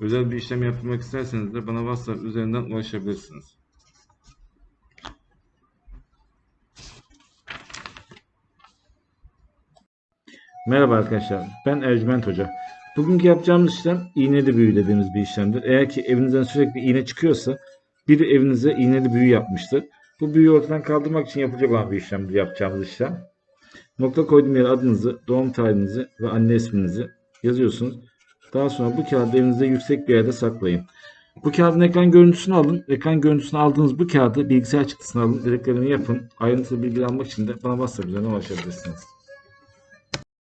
özel bir işlem yaptırmak isterseniz de bana WhatsApp üzerinden ulaşabilirsiniz. Merhaba arkadaşlar, ben Ercüment Hoca. Bugünkü yapacağımız işlem iğneli büyü dediğimiz bir işlemdir. Eğer ki evinizden sürekli iğne çıkıyorsa biri evinize iğneli büyü yapmıştır. Bu büyüyü ortadan kaldırmak için yapılacak olan bir işlemdir yapacağımız işlem. Nokta koyduğum yere adınızı, doğum tarihinizi ve anne isminizi yazıyorsunuz. Daha sonra bu kağıdı evinizde yüksek bir yerde saklayın. Bu kağıdın ekran görüntüsünü alın. Ekran görüntüsünü aldığınız bu kağıdı bilgisayar çıktısını alın. Dediklerimi yapın. Ayrıntılı bilgi almak için de bana WhatsApp üzerinden ulaşabilirsiniz.